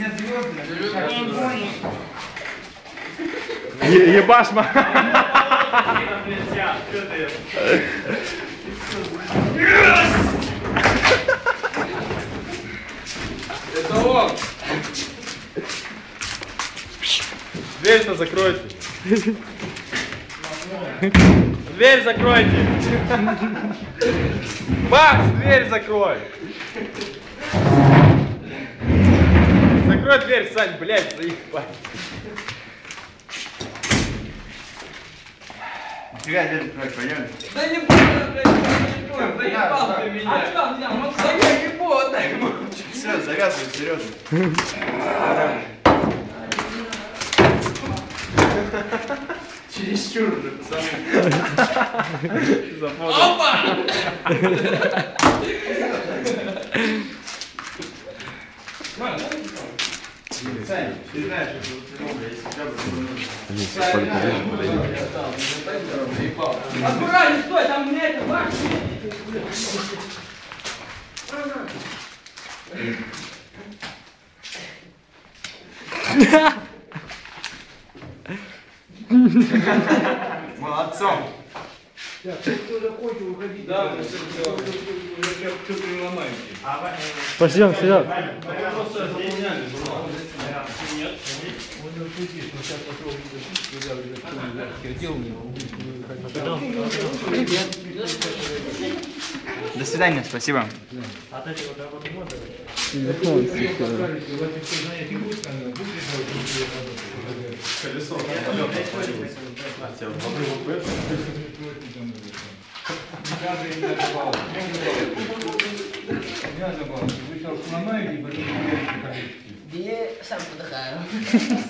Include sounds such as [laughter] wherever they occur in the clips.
меня звезды. Как не понял. Е- Ебаш, ма. Это он! Дверь-то закройте. Дверь закройте. Макс, дверь закрой. Закрой дверь, Сань, блядь, заебать. Фига, дядя, так, пойдем. Да не буду, блядь, не заебал ты меня. А что, я не буду, дай ему. Все, завязывай, серьезно. Чересчур уже, пацаны. [laughs] Опа! Саня, ты знаешь, что тут много, если у тебя бы Аккуратней, стой, там у меня это ваш. [laughs] Молодцом. Да, мы все уже что-то не ломаете. Пойдем, вперед. Просто заполняли журнал. До свидания, спасибо. Я сам подыхаю. [laughs]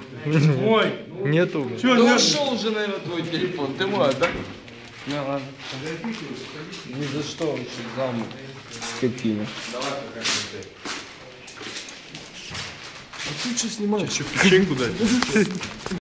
Ой, нету. Да ушел уже, наверное, твой телефон. Ты мой, да? Ну ладно. Ни за что вообще замуж. Скотина. А ты что снимаешь? Печеньку дать.